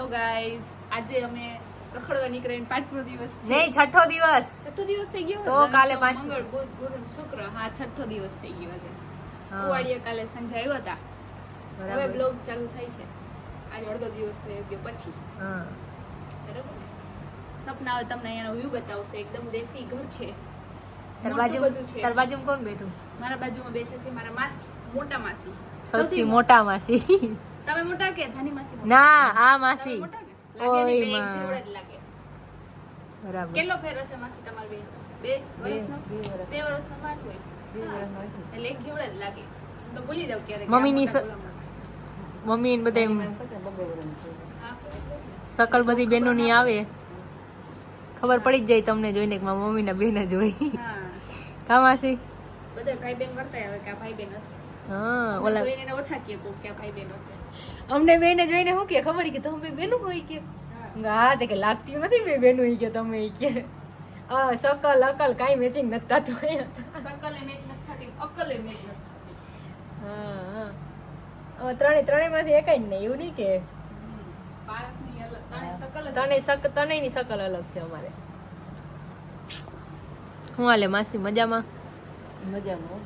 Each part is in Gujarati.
હેલો ગાઈઝ આજે અમે રખડવા નીકળીને પાંચમો દિવસ. નહીં છઠ્ઠો દિવસ. છઠ્ઠો દિવસ થઈ ગયો તો કાલે મંગળ બુધ ગુરુ શુક્ર. હા છઠ્ઠો દિવસ થઈ ગયો છે. કુવાડીએ કાલે સાંજે આવ્યા હતા. હવે બ્લોગ ચાલુ થાય છે. આજે અડધો દિવસ રહી ગયો પછી. હા. બરાબર સપના હવે તમને અહીંયાનો વ્યૂ બતાવશે. એકદમ દેશી ઘર છે. બધું કોણ બેઠું? મારા બાજુમાં બેઠે છે મારા માસી મોટા માસી. સૌથી મોટા માસી. તમે મોટા કે? ધાની માસી ના આ માસી. ને? ઓયમાં. બરાબર. કેટલો ફેર હશે માસી તમારે બે બે વર્ષનો? બે વર્ષનો માન હોય. એટલે એક જેવડે જ લાગે. તો ભૂલી જાવ ક્યારેક મમ્મી બોલામાં. મમ્મી ને બધા ને. શકલ બધી બેનો ની આવે. ખબર પડી જ જાય તમને જોઈને કે મારા મમ્મી ના બેન જ હોય. હા. કા માસી? બધા ભાઈ બેન કરતા આવે કે ભાઈ બેન હશે. હા ઓલા ઓછા કે ભાઈ બેન હશે. અમને બેને જોઈને શું કે ખબર કે તમે બે બેનું હોય કે? હા. તે કે લાગતી નથી બે બેનું હોય કે તમે કે. આ સકલ અકલ કાઈ મેચિંગ નથી થતું અહીંયા. સકલે મેચ નથી થતી અકલે મેચ નથી થતી. હા હા. ત્રણે ત્રણેયમાંથી એક જ નહીં એવું નહીં કે? પારસની સકલ અલગ છે અમારે. હું હાલે માસી મજામાં? મજામાં.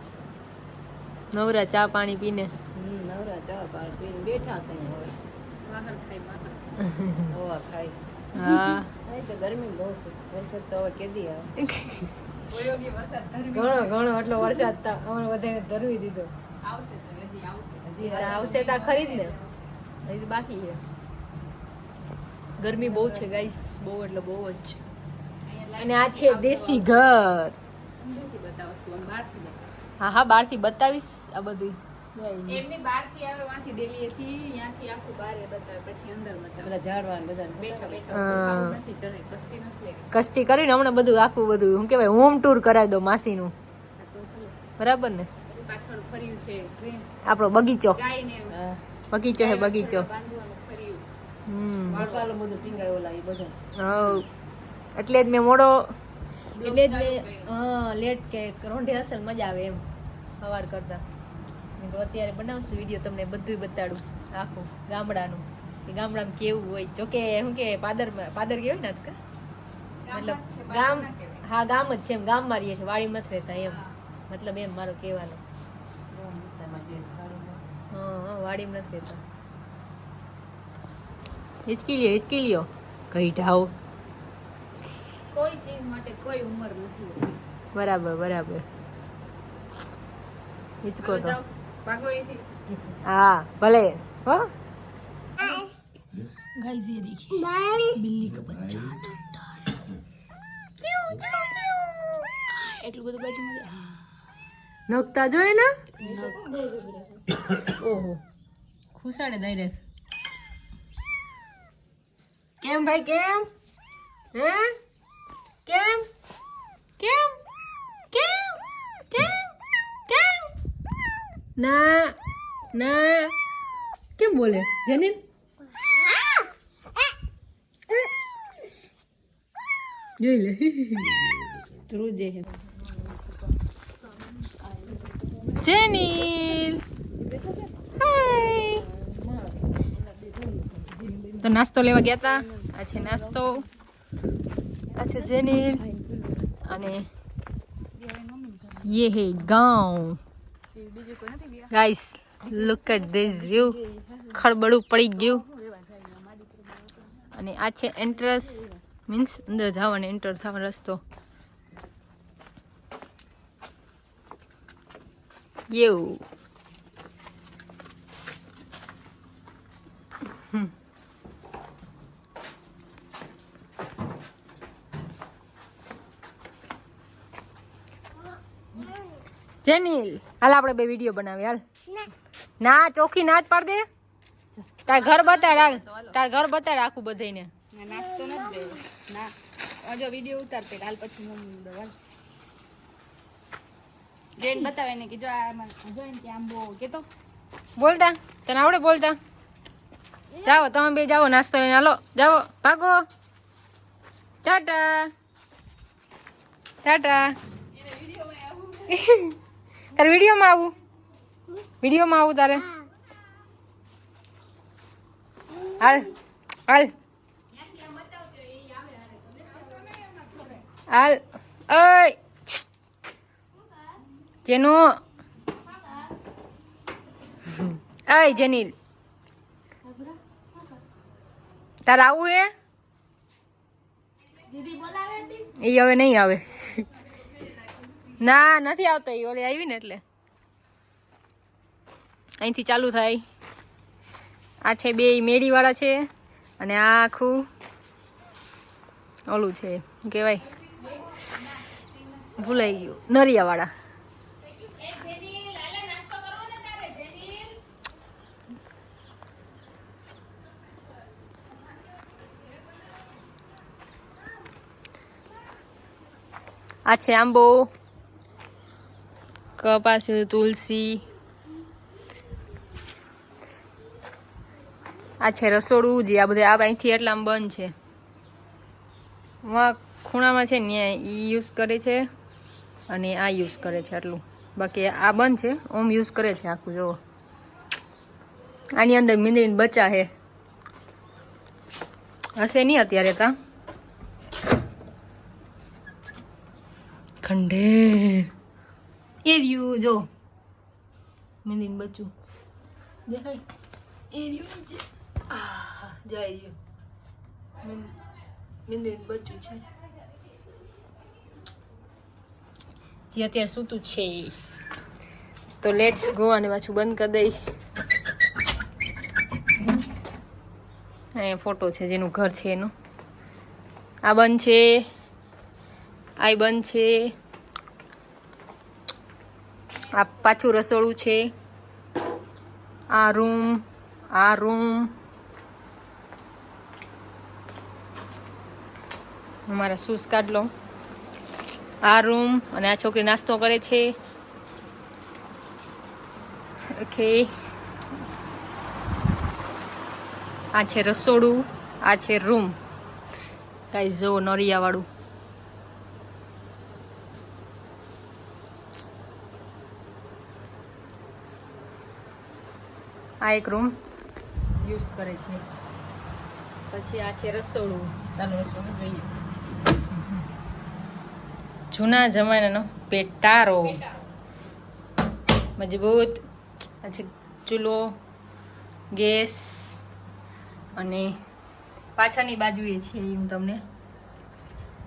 નવરા ચા પાણી પીને. હમ, નવરા પીને બેઠા છે હવે બહાર ખાઈ બહાર. હવા ખાઈ. હા. અહીં તો ગરમી બહુ છે. વરસાદ તો હવે કેદી આવે. વયોગી વરસાદ ધરમી ઘણો ઘણો એટલો વરસાદ તા અમારે બધાને ધરવી દીધો. આવશે તો હજી આવશે. હજી આવશે તા ખરી જ ને. હજી બાકી છે. ગરમી બહુ છે ગાઈસ બહુ એટલે બહુ જ છે. અને આ છે દેશી ઘર. હા હા બહારથી બતાવીશ આ બધું જય. બહારથી આવે વાંથી ડેલીએથી અહીંયાથી આખું બહાર બતાવે પછી અંદર બતાવે બધા ઝાડવા બધા બેઠા બેઠા હા. નથી ચડે કસ્તી નથી લેવી. કષ્ટી કરીને હમણાં બધું આખું બધું શું કહેવાય હોમ ટૂર કરાવી દો માસીનું. બરાબર ને? પાછળ ફર્યું છે આપણો બગીચો. હા. બગીચો છે બગીચો. હમ. બધું પીંગાય ઓલા એ બધા. હવ. એટલે જ મેં મોડો એટલે જ મેં હા લેટ કે રોંઢે અસલ મજા આવે એમ સવાર કરતા. કીધું અત્યારે બનાવશું વીડિયો તમને બધું બતાડું આખું ગામડાનું. કે ગામડામાં કેવું હોય જોકે શું કે પાદર પાદર કહેવાય ને આજકાલ મતલબ જ ગામ. હા ગામ જ છે એમ ગામમાં રહીએ છીએ વાડીમાં નથી રહેતા એમ. મતલબ એમ મારો કહેવાનો. હા હા વાડીમાં નથી રહેતા. હિચકી લ્યો હિચકી લ્યો કઈ ઢાવ કોઈ ચીજ માટે કોઈ ઉંમર નથી બરાબર બરાબર. હિચકો તો. જાઓ, ભાગો અહીંથી. हाँ भले हो गाइस ये देखिए बिल्ली का बच्चा એટલું બધું બાજુમાં નોકતા જોઈએ ને ઓહો ખુશાડે ડાયરેક્ટ કેમ ભાઈ કેમ હે કેમ કેમ કેમ કેમ કેમ ના ના. કેમ બોલે? જેનિન? જોઈ લે. ધ્રુજે હે. જેનિલ તો નાસ્તો લેવા ગયા હતા આ છે નાસ્તો. આ છે જેનિલ અને યે હે ગાંવ બીજું કોઈ guys look at this view ખળબળું પડી ગયું. અને આ છે એન્ટ્રસ મીન્સ અંદર જવાનો એન્ટર થવાનો રસ્તો. એવું જેનીલ હાલ આપણે બે વીડિયો બનાવી હાલ. ના. ચોખ્ખી ના જ પાડ દે. તાર ઘર બતાડ હાલ. તાર ઘર બતાડ આખું બધાને. ના, નાસ્તો નથી દેવો. ના. અજો વીડિયો ઉતાર પેલા હાલ પછી મમ્મી દો હાલ. જેન બતાવે ને કે જો આ જોઈન કે આંબો કેતો. બોલતા? તને આવડે બોલતા? જાઓ તમે બે જાઓ નાસ્તો લઈને હાલો. જાઓ ભાગો. ટાટા. ટાટા. તારે વિડીયોમાં આવું? વિડીયોમાં આવું તારે? હાલ હાલ. હાલ. ઓય. જેનો અય જેનિલ. તારે આવું હે? દીદી બોલાવે એ હવે નહીં આવે. ના, નથી આવતો એ ઓલી આવી ને એટલે. અહીંથી ચાલુ થાય. આ છે બે મેડીવાળા છે અને આ આખું ઓલું છે કહેવાય? ભૂલાઈ ગયું. નરિયાવાળા. આ છે આંબો. કપાસ તુલસી. આ છે રસોડું જે આ બધા આ અહીંથી એટલા બંધ છે. ખૂણામાં છે ને એ યુઝ કરે છે અને આ યુઝ કરે છે આટલું. બાકી આ બંધ છે, ઓમ યુઝ કરે છે આખું જો આની અંદર મીંદડીને બચ્ચા છે. હશે નહીં અત્યારે તા? ખંડેર. એ રહ્યું જો. મીંદડીને બચ્ચું દેખાય? એ રહ્યું નીચે જાય રહ્યું મીંદડીને બચ્ચું છે. જે, અત્યારે સૂતું છે તો લેટ્સ ગો અને પાછું બંધ કરી દઈ. અહીંયા ફોટો છે, જેનું ઘર છે એનું. આ બંધ છે. આ બંધ છે. આ પાછું રસોડું છે. આ રૂમ આ રૂમ. મારા શૂઝ કાઢ લો આ રૂમ અને આ છોકરી નાસ્તો કરે છે. ઓકે. આ છે રસોડું, આ છે રૂમ. કાંઈ જો નરિયાવાળું. આ એક રૂમ યુઝ કરે છે. પછી આ છે રસોડું. ચાલો રસોડું જોઈએ. જૂના જમાનાનો પેટારો. મજબૂત. પછી ચૂલો, ગેસ અને પાછળની બાજુએ છે એ હું તમને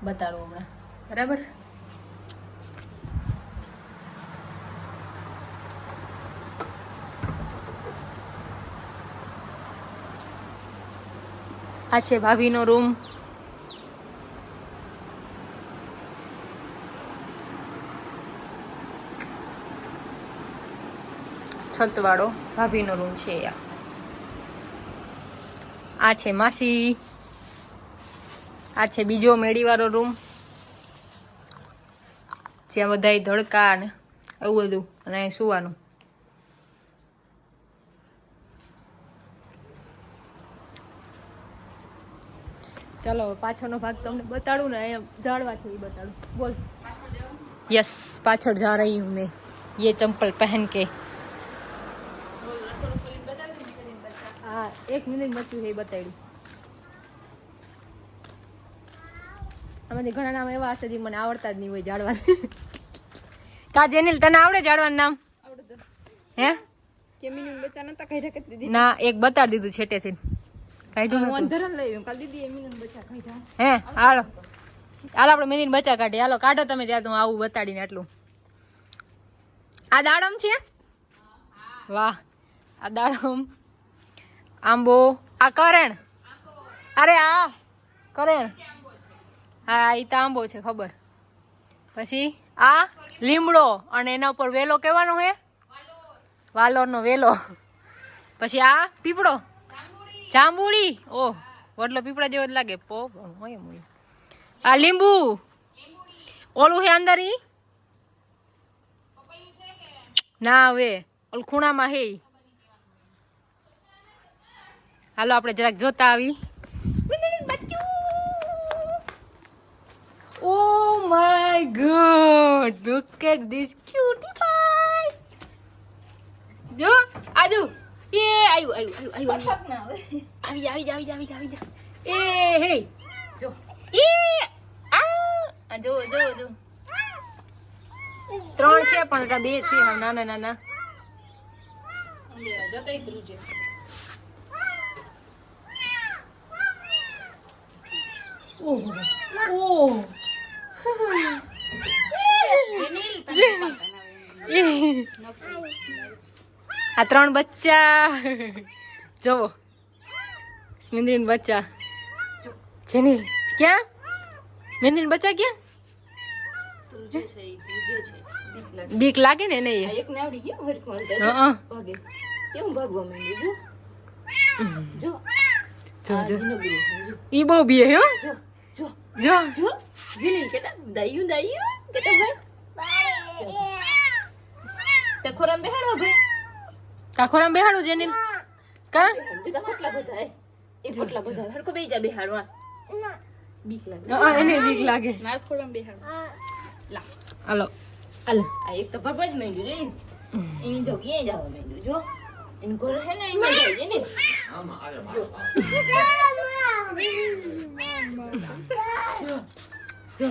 બતાડું હમણાં. બરાબર? આ છે ભાભીનો રૂમ. છતવાળો ભાભીનો રૂમ છે આ. આ છે માસી. આ છે બીજો મેળીવાળો રૂમ. જ્યાં બધાય ધડકા ને એવું બધું અને સુવાનું. ચાલો પાછળનો ભાગ તમને બતાડું ને એમ જાળવાથી એ બતાડું. બોલ. યસ પાછળ જા રહી હું મેં. યે ચંપલ પહેન કે. હા એક મિનિટ બચ્યું છે એ બતાવ્યું આમાંથી ઘણા નામ એવા હશે જે મને આવડતા જ નહીં હોય જાળવાના કા જેનિલ તને આવડે જાળવાનું નામ? હે? ના એક બતાડી દીધું છેટેથી. હે હાલો. હાલો આપણે મેંદીને બચા કાઢીએ. હાલો કાઢો તમે ત્યાં તો આવું બતાડીને આટલું. આ દાડમ છે? વાહ આ દાડમ. આંબો. આ કરેણ. અરે આ કરેણ. હા એ તો આંબો છે ખબર. પછી આ લીમડો. અને એના ઉપર વેલો કહેવાનો હે? વાલોરનો વેલો. પછી આ પીપળો. જાંબુડી? ઓહ, વડલો પીપળા જેવો જ લાગે. પો હોય આ લીંબુ. ઓલું હે અંદર ઈ? ના હવે, ઓલું ખૂણામાં હે હાલો, આપણે જરાક જોતા આવી. ઓ my God look at this cutie pie જો આજુ એ આવ્યું આવ્યું આવ્યું આવે આવી આવી આવી આવી એ હે જો એ આ આ જો જો જો ત્રણ છે પણ એટલા બે છે હા નાના નાના જતઈ ધ્રુજે ઓહો ઓહ નીલ તને પાતા ના એ. આ ત્રણ બચ્ચા. જોવો. સ્મિંદ્રીન બચ્ચા. જેનિલ ક્યાં? મેનિન બચ્ચા ક્યાં? ધ્રુજે છે ઈ ધ્રુજે છે બીક લાગે બીક લાગે ને એને આ એક ને આવડી ગયું હરખું હાલતા હા હા. ભાગે. કેવું ભાગવા માંડ્યું? જો. જો. જો આ જો. જીનો બીનો, જો. ઈ બહુ બીએ હો જો જો. જો. જો. જીની કેતા દાયું દાયું? કેતા ભાઈ? તે ખોરામ બેહાડવા ભાઈ. કાખોરામ બેહાડું જેની કા? બેહાડ કેટલા બધા એ કેટલા બધા હરકો બેહી જા બેહાડવા. બીક લાગે. એને બીક લાગે. માર ખોડમ લા. હાલો. અલ આ એક તો ભગવા જ માંડ્યું જો એની જો ક્યાંય જવા માંડ્યું જો. એનું ઘર હે ને એમાં જાય જો. જો.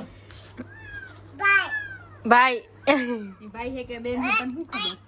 બાય. ઈ ભાઈ હે કે બેન તને શું ખબર?